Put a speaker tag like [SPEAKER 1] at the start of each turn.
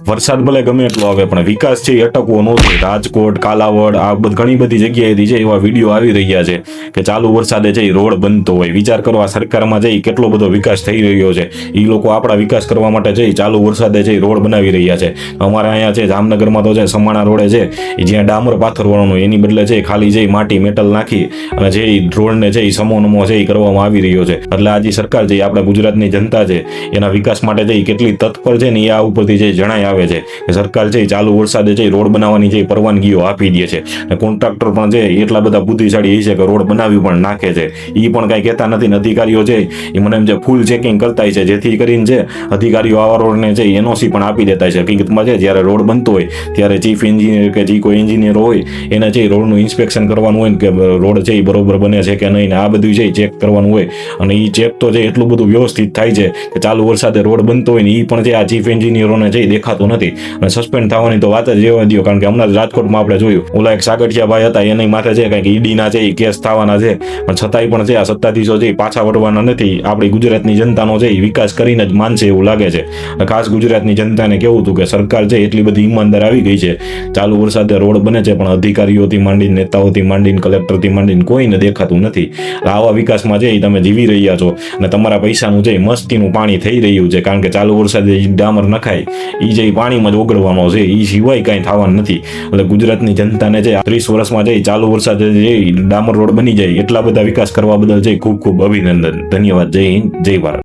[SPEAKER 1] વરસાદ ભલે ગમે એટલો આવે, પણ વિકાસ છે એ અટકવો ન જોઈએ. રાજકોટ, કાલાવડ, આ ઘણી બધી જગ્યાએથી છે એવા વીડિયો આવી રહ્યા છે કે ચાલુ વરસાદે એ રોડ બનતો હોય. વિચાર કરો, આ સરકારમાં જઈ કેટલો બધો વિકાસ થઈ રહ્યો છે. એ લોકો આપણા વિકાસ કરવા માટે જઈ ચાલુ વરસાદે એ રોડ બનાવી રહ્યા છે. અમારે અહીંયા છે, જામનગરમાં તો છે સમાણા રોડે છે એ જ્યાં ડામર પાથરવાનું, એની બદલે છે ખાલી જે માટી, મેટલ નાખી અને જે રોડને છે એ સમો છે એ કરવામાં આવી રહ્યો છે. એટલે આજે સરકાર જે આપણા ગુજરાતની જનતા છે, એના વિકાસ માટે જઈ કેટલી તત્પર છે ને એ આ ઉપરથી જે જણાઈ આવે છે કે સરકાર છે એ ચાલુ વરસાદે છે રોડ બનાવવાની છે એ પરવાનગીઓ આપી દે છે અને કોન્ટ્રાક્ટર પણ છે એટલા બધા બુદ્ધિશાળી એ છે કે રોડ બનાવી પણ નાખે છે એ પણ કાંઈ કહેતા નથી ને અધિકારીઓ છે એ મને એમ છે ફૂલ ચેકિંગ કરતા છે જેથી કરીને છે અધિકારીઓ આવા રોડને છે એનઓસી પણ આપી દેતા છે હકીકતમાં છે જ્યારે રોડ બનતો હોય ત્યારે ચીફ એન્જિનિયર કે જે કોઈ એન્જિનિયર હોય એને છે રોડનું ઇન્સ્પેક્શન કરવાનું હોય કે રોડ છે એ બરોબર બને છે કે નહીં આ બધું છે એ ચેક કરવાનું હોય અને એ ચેક તો છે એટલું બધું વ્યવસ્થિત થાય છે કે ચાલુ વરસાદે રોડ બનતો હોય ને એ પણ છે આ ચીફ એન્જિનિયરોને છે એ દેખાતું નથી. અને સસ્પેન્ડ થવાની તો વાત જ રહેવા દો કારણ કે હમણાં રાજકોટમાં આપણે જોયું. ઓલા એક સાગઠિયા ભાઈ હતા, એની માથે છે કંઈક ઈડીના છે, એ કેસ થવાના છે. પણ છતાંય પણ છે, આ સત્તાધીશો છે પાછા વળવાના નથી. આપણી ગુજરાતની જનતાનો છે, એ વિકાસ કરીને જ માનશે એવું લાગે છે. ખાસ ગુજરાતની જનતાને કેવું હતું કે સરકાર છે, એટલી બધી ઈમાનદાર આવી ગઈ છે. ચાલુ વરસાદે રોડ બને છે, પણ અધિકારીઓથી માંડીને નેતાઓથી માંડીને કલેક્ટરથી માંડીને કોઈને દેખાતું નથી. આવા વિકાસમાં છે, એ તમે જીવી રહ્યા છો. અને તમારા પૈસાનું જે મસ્તીનું પાણી થઈ રહ્યું છે, કારણ કે ચાલુ વરસાદે ડામર નખાય. એ જે પાણીમાં જ ઓગળવાનો છે. એ સિવાય કાંઈ થવાનું નથી. એટલે ગુજરાતની જનતાને છે ત્રીસ વર્ષમાં છે ચાલુ વરસાદ જે ડામર રોડ બની જાય, એટલા બધા વિકાસ કરવા બદલ છે ખૂબ ખૂબ અભિનંદન. ધન્યવાદ. જય હિન્દ. જય ભારત.